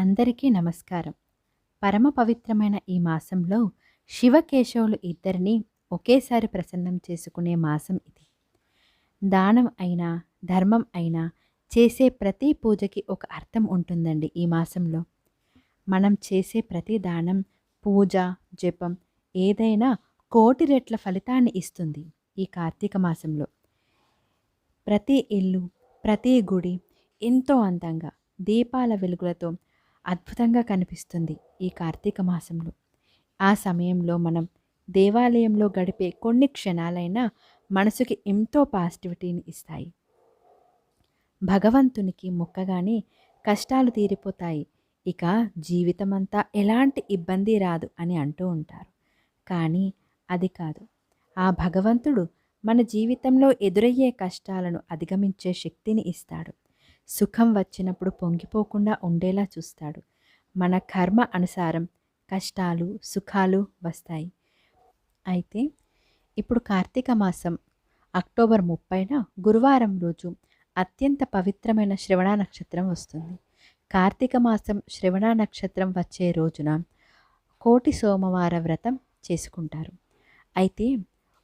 అందరికీ నమస్కారం. పరమ పవిత్రమైన ఈ మాసంలో శివకేశవులు ఇద్దరిని ఒకేసారి ప్రసన్నం చేసుకునే మాసం ఇది. దానం అయినా ధర్మం అయినా చేసే ప్రతి పూజకి ఒక అర్థం ఉంటుందండి ఈ మాసంలో. మనం చేసే ప్రతి దానం పూజ జపం ఏదైనా కోటి రెట్ల ఫలితాన్ని ఇస్తుంది ఈ కార్తీక మాసంలో. ప్రతి ఇల్లు ప్రతి గుడి ఎంతో అందంగా దీపాల వెలుగులతో అద్భుతంగా కనిపిస్తుంది ఈ కార్తీక మాసంలో. ఆ సమయంలో మనం దేవాలయంలో గడిపే కొన్ని క్షణాలైనా మనసుకి ఎంతో పాజిటివిటీని ఇస్తాయి. భగవంతునికి మొక్కగానే కష్టాలు తీరిపోతాయి. ఇక జీవితమంతా ఎలాంటి ఇబ్బంది రాదు అని అంటూ ఉంటారు. కానీ అది కాదు. ఆ భగవంతుడు మన జీవితంలో ఎదురయ్యే కష్టాలను అధిగమించే శక్తిని ఇస్తాడు. సుఖం వచ్చినప్పుడు పొంగిపోకుండా ఉండేలా చూస్తాడు. మన కర్మ అనుసారం కష్టాలు సుఖాలు వస్తాయి. అయితే ఇప్పుడు కార్తీక మాసం అక్టోబర్ ముప్పైన గురువారం రోజు అత్యంత పవిత్రమైన శ్రవణ నక్షత్రం వస్తుంది. కార్తీక మాసం శ్రవణ నక్షత్రం వచ్చే రోజున కోటి సోమవార వ్రతం చేసుకుంటారు. అయితే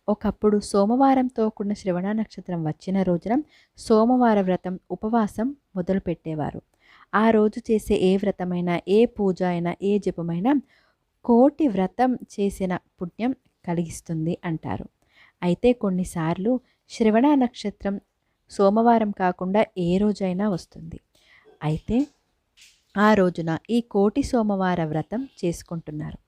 ఒకప్పుడు సోమవారంతో కూడిన శ్రవణ నక్షత్రం వచ్చిన రోజున సోమవార వ్రతం ఉపవాసం మొదలుపెట్టేవారు. ఆ రోజు చేసే ఏ వ్రతమైనా ఏ పూజ అయినా ఏ జపమైనా కోటి వ్రతం చేసిన పుణ్యం కలిగిస్తుంది అంటారు. అయితే కొన్నిసార్లు శ్రవణ నక్షత్రం సోమవారం కాకుండా ఏ రోజైనా వస్తుంది. అయితే ఆ రోజున ఈ కోటి సోమవార వ్రతం చేసుకుంటున్నారు.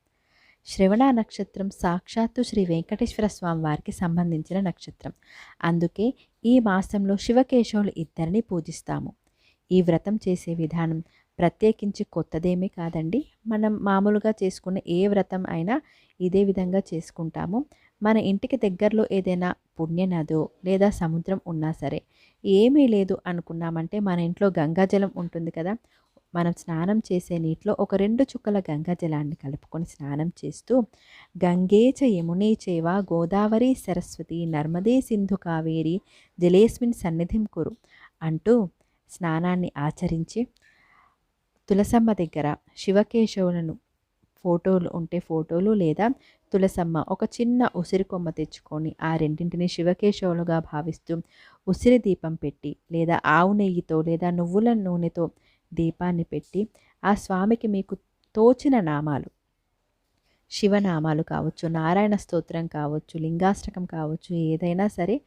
శ్రవణ నక్షత్రం సాక్షాత్తు శ్రీ వెంకటేశ్వర స్వామి వారికి సంబంధించిన నక్షత్రం. అందుకే ఈ మాసంలో శివకేశవులు ఇద్దరిని పూజిస్తాము. ఈ వ్రతం చేసే విధానం ప్రత్యేకించి కొత్తదేమీ కాదండి. మనం మామూలుగా చేసుకునే ఏ వ్రతం అయినా ఇదే విధంగా చేసుకుంటాము. మన ఇంటికి దగ్గరలో ఏదైనా పుణ్యనదో లేదా సముద్రం ఉన్నా సరే ఏమీ లేదు అనుకున్నామంటే మన ఇంట్లో గంగాజలం ఉంటుంది కదా మనం స్నానం చేసే నీటిలో ఒక రెండు చుక్కల గంగా జలాన్ని కలుపుకొని స్నానం చేస్తూ గంగేచ యమునే చేవ గోదావరి సరస్వతి నర్మదే సింధు కావేరి జలేస్మిన్ సన్నిధిం కురు అంటూ స్నానాన్ని ఆచరించి తులసమ్మ దగ్గర శివకేశవులను ఫోటోలు ఉంటే ఫోటోలు లేదా తులసమ్మ ఒక చిన్న ఉసిరి కొమ్మ తెచ్చుకొని ఆ రెండింటిని శివకేశవులుగా భావిస్తూ ఉసిరి దీపం పెట్టి లేదా ఆవు నెయ్యితో లేదా నువ్వుల నూనెతో దీపాన్ని పెట్టి ఆ స్వామికి మీకు తోచిన నామాలు శివనామాలు కావచ్చు నారాయణ స్తోత్రం కావచ్చు లింగాష్టకం కావచ్చు ఏదైనా సరే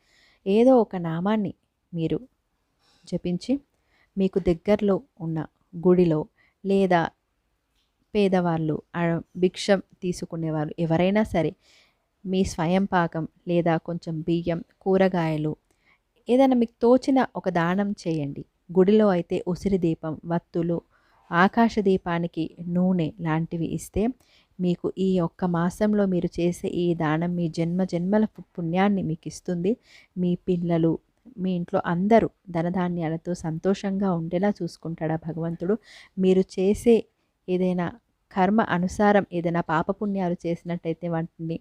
ఏదో ఒక నామాన్ని మీరు జపించి మీకు దగ్గరలో ఉన్న గుడిలో లేదా పేదవాళ్ళు భిక్షం తీసుకునేవారు ఎవరైనా సరే మీ స్వయం పాకం లేదా కొంచెం బియ్యం కూరగాయలు ఏదైనా మీకు తోచిన ఒక దానం చేయండి. గుడిలో అయితే ఉసిరి దీపం వత్తులు ఆకాశ దీపానికి నూనె లాంటివి ఇస్తే మీకు ఈ ఒక్క మాసంలో మీరు చేసే ఈ దానం మీ జన్మ జన్మల పుణ్యాన్ని మీకు ఇస్తుంది. మీ పిల్లలు మీ ఇంట్లో అందరూ ధనధాన్యాలతో సంతోషంగా ఉండేలా చూసుకుంటాడా భగవంతుడు? మీరు చేసే ఏదైనా కర్మ అనుసారం ఏదైనా పాపపుణ్యాలు చేసినట్టయితే వాటిని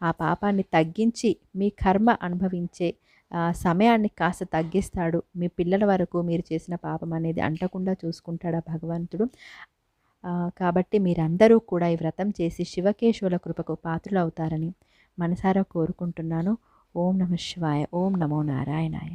ఆ పాపాన్ని తగ్గించి మీ కర్మ అనుభవించే సమయాన్ని కాస్త తగ్గిస్తాడు. మీ పిల్లల వరకు మీరు చేసిన పాపం అనేది అంటకుండా చూసుకుంటాడు ఆ భగవంతుడు కాబట్టి మీరందరూ కూడా ఈ వ్రతం చేసి శివకేశవుల కృపకు పాత్రలు అవుతారని మనసారా కోరుకుంటున్నాను. ఓం నమ శివాయ. ఓం నమో నారాయణాయ.